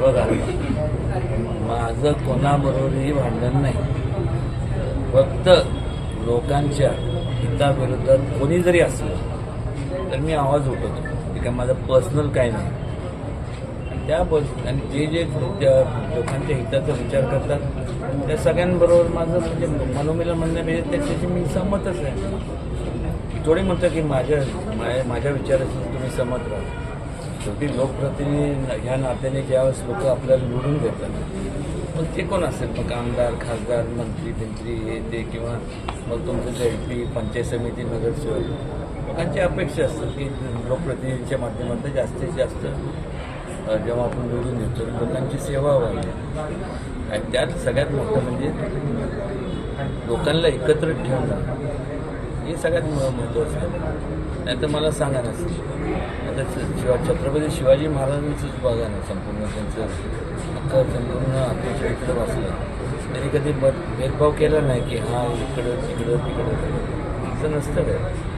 बघा. माझं कोणाबरोबरही भांडण नाही. फक्त लोकांच्या हिताविरोधात कोणी जरी असलं तर मी आवाज उठवतो. ते काय माझं पर्सनल काय नाही. त्या बस आणि जे जे लोकांच्या हिताचा विचार करतात त्या सगळ्यांबरोबर माझं म्हणजे मनोमिलन म्हणजे त्याच्याशी मी सहमतच आहे. थोडी म्हणतो की माझ्या माझ्या माझ्या विचाराशी तुम्ही सहमत राहा. शेवटी लोकप्रतिनिधी ह्या नात्याने ज्यावेळेस लोक आपल्याला निवडून देतात मग ते कोण असेल? मग आमदार खासदार मंत्री मंत्री हे ते किंवा मग तुमचं जे एम पी पंचायत समिती नगरसेवक लोकांची अपेक्षा असतात की लोकप्रतिनिधींच्या माध्यमातून जास्तीत जास्त जेव्हा आपण निवडून येतो लोकांची सेवा व्हावी. आणि त्यात सगळ्यात मोठं म्हणजे लोकांना एकत्र ठेवणं. हे सगळ्यात महत्त्वाचं नाही तर मला सांगा ना आता शिवा छत्रपती शिवाजी महाराजांचंच बघा ना संपूर्ण त्यांचं अख्खं संपूर्ण अत्याचार चरित्र वाचलं. त्यांनी कधी ब भेदभाव केला नाही की हा इकडं तिकडं तिकडं. असं नसतं काय?